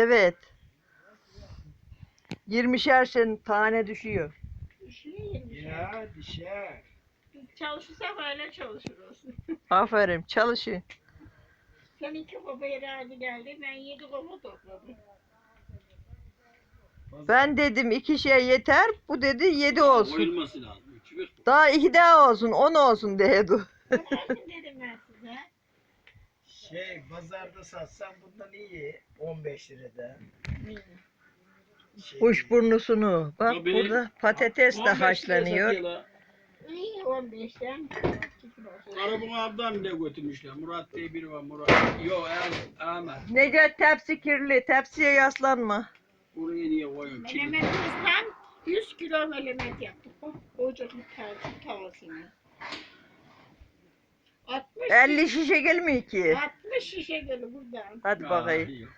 Evet. 20'şer sen tane düşüyor. Ya dişer. Biz çalışırsak öyle çalışırız. Aferin çalışın. Sen iki baba herhalde geldi. Ben yedi baba topladım. Ben dedim iki şey yeter. Bu dedi yedi olsun. Koyulması lazım. Üç. Daha iki daha olsun. On olsun dedi. Dedim ben. Şey pazarda satsan bundan iyi. 15 lirada. Şey, Kuşburnusunu. Bak Ya beni- burada patates de 15 liraya haşlanıyor. satıyorlar. İyi 15'ten. iki kilo. Karabun abdan bile götürmüşler. Murat diye biri var. Murat. Yok Ahmet. Ahmet. Necat tepsi kirli. Tepsiye yaslanma. Buraya niye? Çiğ. Melemetimizden 100 kilo melemet yaptık. O ocakın tersi tavasını. 60 50 şişe gelmiyor ki. 60 şişe gelir buradan. Hadi bakayım.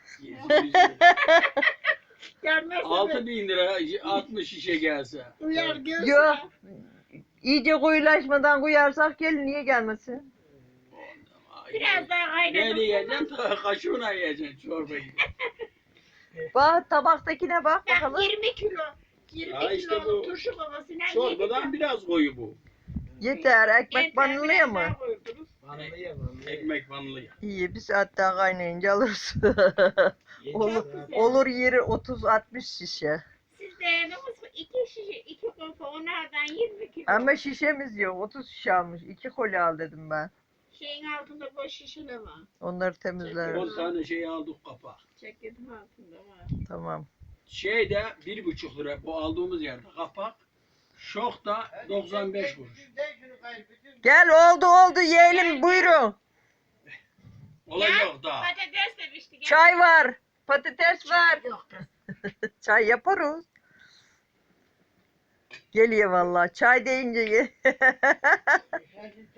Gelmezse 6 bin lira 60 şişe gelse. uyar gözle. Yo. İyice koyulaşmadan koyarsak gelin niye gelmesin? Biraz daha Ne kaynatıp. yiyeceksin? Kaşığına yiyeceksin çorbayı. Bak tabaktakine bak Ben bakalım. 20 kilo. 20 Ha işte kilo bu turşu babasına Çorbadan biraz koyu bu. Yeter. Ekmek banılıyor mu? Vanilya vanilya. Ekmek vanılıyor. İyi bir saat daha kaynayınca alırız. Olur, olur yeri 30-60 şişe. Siz de evimiz 2 şişe, 2 kopa onlardan 20 kilo. Ama şişemiz yok. 30 şişe almış. 2 koli al dedim ben. Şeyin altında boş şişeler var. Onları temizler. 10 tane şey aldık kapak. Ceketin altında var. Tamam. Şeyde bir buçuk lira bu aldığımız yerde kapak. Şok da 95 kuruş. Gel oldu oldu yiyelim buyurun. Olacak daha. Patates de pişti. gel. Çay var. Patates var. Yok. Çay yaparız. Geliyor vallahi. Çay deyince gel.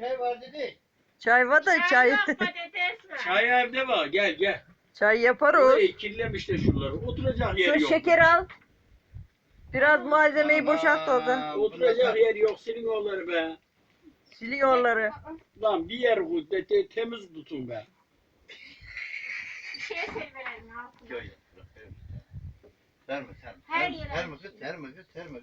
Çay var dedi. çay var da Çay çay. yok patates var. Çay evde var gel gel. çay yaparız. Burayı kirlemişler şuraları. Oturacak yer Şu yok. şeker al. Biraz malzemeyi boşalt orada. Oturacak yer yok silin onları be. Siliyorları. Lan bir yer koy, de, de- temiz tutun be. Bir şey severim altına. Serme serme. Her serme, yere serme kız serme